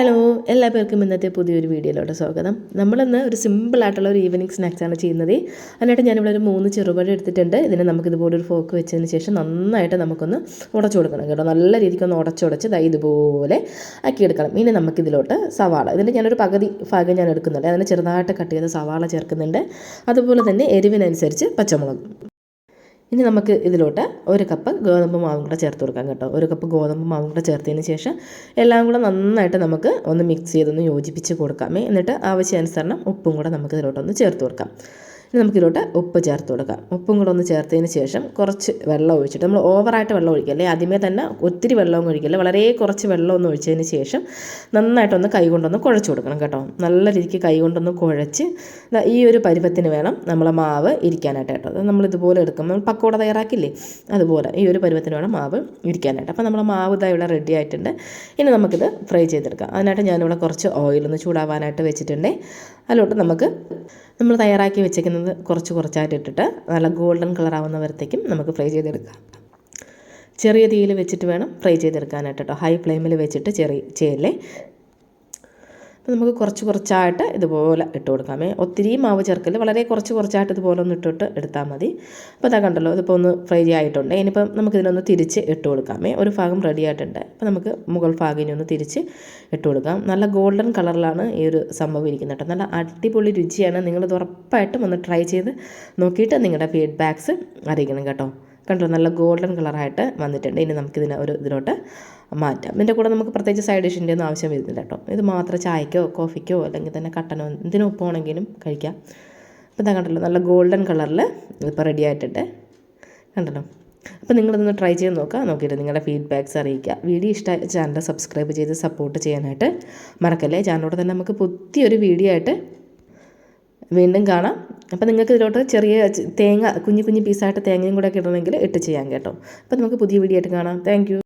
Hello എല്ലാ പേർക്കും ഇന്നത്തെ പുതിയൊരു വീഡിയോയിലോട്ട് സ്വാഗതം. നമ്മളിന്ന് ഒരു സിമ്പിളായിട്ടുള്ള ഒരു ഈവനിങ് സ്നാക്സാണ് ചെയ്യുന്നത്. അതിനായിട്ട് ഞാനിവിടെ ഒരു മൂന്ന് ചെറുപഴം എടുത്തിട്ടുണ്ട്. ഇതിനെ നമുക്ക് ഇതുപോലെ ഒരു ഫോക്ക് വെച്ചതിന് ശേഷം നന്നായിട്ട് നമുക്കൊന്ന് ഉടച്ചു കൊടുക്കണം കേട്ടോ. നല്ല രീതിക്കൊന്ന് ഉടച്ചുടച്ച് ദാ ഇതുപോലെ ആക്കിയെടുക്കണം. ഇനി നമുക്കിതിലോട്ട് സവാള. ഇതിന്റെ ഞാനൊരു പകുതി ഭാഗം ഞാൻ എടുക്കുന്നുണ്ട്. അതിനെ ചെറുതായിട്ട് കട്ട് ചെയ്ത് സവാള ചേർക്കുന്നുണ്ട്. അതുപോലെ തന്നെ എരിവിനനുസരിച്ച് പച്ചമുളക്. ഇനി നമുക്ക് ഇതിലോട്ട് ഒരു കപ്പ് ഗോതമ്പ് മാവും കൂടെ ചേർത്ത് കൊടുക്കാം കേട്ടോ. ഒരു കപ്പ് ഗോതമ്പ് മാവും കൂടെ ചേർത്തതിന് ശേഷം എല്ലാം കൂടെ നന്നായിട്ട് നമുക്ക് ഒന്ന് മിക്സ് ചെയ്തൊന്ന് യോജിപ്പിച്ച് കൊടുക്കാമേ എന്നിട്ട് ആവശ്യാനുസരണം ഉപ്പും കൂടെ നമുക്ക് ഇതിലോട്ടൊന്ന് ചേർത്ത് കൊടുക്കാം. നമുക്കിതിലോട്ട് ഉപ്പ് ചേർത്ത് കൊടുക്കാം. ഉപ്പും കൂടെ ഒന്ന് ചേർത്തതിന് ശേഷം കുറച്ച് വെള്ളം ഒഴിച്ചിട്ട് നമ്മൾ ഓവറായിട്ട് വെള്ളം ഒഴിക്കല്ലേ? ആദ്യമേ തന്നെ ഒത്തിരി വെള്ളം ഒഴിക്കല്ലേ? വളരെ കുറച്ച് വെള്ളം ഒന്ന് ഒഴിച്ചതിന് ശേഷം നന്നായിട്ടൊന്ന് കൈ കൊണ്ടൊന്ന് കുഴച്ച് കൊടുക്കണം കേട്ടോ. നല്ല രീതിക്ക് കൈ കൊണ്ടൊന്ന് കുഴച്ച് ഈ ഒരു പരുവത്തിന് വേണം നമ്മളെ മാവ് ഇരിക്കാനായിട്ട് കേട്ടോ. അത് നമ്മളിതുപോലെ എടുക്കും നമ്മൾ പക്കോട തയ്യാറാക്കില്ലേ? അതുപോലെ ഈ ഒരു പരുവത്തിന് വേണം മാവ് ഇരിക്കാനായിട്ട്. അപ്പോൾ നമ്മളെ മാവ് ഇതാ ഇവിടെ റെഡി ആയിട്ടുണ്ട്. ഇനി നമുക്കിത് ഫ്രൈ ചെയ്തെടുക്കാം. അതിനായിട്ട് ഞാനിവിടെ കുറച്ച് ഓയിലൊന്ന് ചൂടാവാനായിട്ട് വെച്ചിട്ടുണ്ട്. അതിലോട്ട് നമുക്ക് നമ്മൾ തയ്യാറാക്കി വെച്ചേക്കുന്നത് കുറച്ച് കുറച്ചായിട്ട് ഇട്ടിട്ട് നല്ല ഗോൾഡൻ കളർ ആവുന്നവരത്തേക്കും നമുക്ക് ഫ്രൈ ചെയ്തെടുക്കാം. ചെറിയ തീയിൽ വെച്ചിട്ട് വേണം ഫ്രൈ ചെയ്തെടുക്കാനായിട്ട് കേട്ടോ ഹൈ ഫ്ലെയിമിൽ വെച്ചിട്ട് ചെറിയ ചെയ്യല്ലേ നമുക്ക് കുറച്ച് കുറച്ചായിട്ട് ഇതുപോലെ ഇട്ട് കൊടുക്കാമേ ഒത്തിരി മാവ് ചേർക്കൽ വളരെ കുറച്ച് കുറച്ചായിട്ട് ഇതുപോലെ ഒന്ന് ഇട്ടിട്ട് എടുത്താൽ മതി. അപ്പോൾ അതാ കണ്ടല്ലോ ഇതിപ്പോൾ ഒന്ന് ഫ്രൈ ആയിട്ടുണ്ട്. ഇനിയിപ്പം നമുക്കിതിനൊന്ന് തിരിച്ച് ഇട്ട് കൊടുക്കാമേ ഒരു ഭാഗം റെഡി ആയിട്ടുണ്ട്. അപ്പോൾ നമുക്ക് മുകൾ ഭാഗം ഇനി ഒന്ന് തിരിച്ച് ഇട്ട് കൊടുക്കാം. നല്ല ഗോൾഡൻ കളറിലാണ് ഈ ഒരു സംഭവം ഇരിക്കുന്നത് കേട്ടോ. നല്ല അടിപൊളി രുചിയാണ്. നിങ്ങളിത് ഉറപ്പായിട്ടും ഒന്ന് ട്രൈ ചെയ്ത് നോക്കിയിട്ട് നിങ്ങളുടെ ഫീഡ്ബാക്ക്സ് അറിയിക്കണം കേട്ടോ. കണ്ടോ നല്ല ഗോൾഡൻ കളറായിട്ട് വന്നിട്ടുണ്ട്. ഇനി നമുക്കിതിനെ ഒരു ഇതിലോട്ട് മാറ്റാം. ഇതിന്റെ കൂടെ നമുക്ക് പ്രത്യേകിച്ച് സൈഡ് ഡിഷിന്റെ ഒന്നും ആവശ്യം വരുന്നില്ല കേട്ടോ. ഇത് മാത്രം ചായക്കോ കോഫിക്കോ അല്ലെങ്കിൽ തന്നെ കട്ടനോ എന്തിനും ഉപ്പാണെങ്കിലും കഴിക്കാം. അപ്പോൾ ഇതാ കണ്ടല്ലോ നല്ല ഗോൾഡൻ കളറിൽ ഇപ്പോൾ റെഡി ആയിട്ടുണ്ട്. കണ്ടല്ലോ. അപ്പോൾ നിങ്ങളിതൊന്ന് ട്രൈ ചെയ്ത് നോക്കുക. നോക്കിയിട്ട് നിങ്ങളുടെ ഫീഡ്ബാക്ക്സ് അറിയിക്കുക. വീഡിയോ ഇഷ്ടമായ ചാനൽ സബ്സ്ക്രൈബ് ചെയ്ത് സപ്പോർട്ട് ചെയ്യാനായിട്ട് മറക്കല്ലേ? ചാനലോട് തന്നെ നമുക്ക് പുതിയൊരു വീഡിയോ ആയിട്ട് വീണ്ടും കാണാം. അപ്പോൾ നിങ്ങൾക്ക് ഇതിലോട്ട് ചെറിയ തേങ്ങ കുഞ്ഞു കുഞ്ഞു പീസായിട്ട് തേങ്ങയും കൂടെ ഒക്കെ ഇടണമെങ്കിൽ ഇട്ട് ചെയ്യാം കേട്ടോ. അപ്പോൾ നമുക്ക് പുതിയ വീഡിയോ ആയിട്ട് കാണാം. താങ്ക്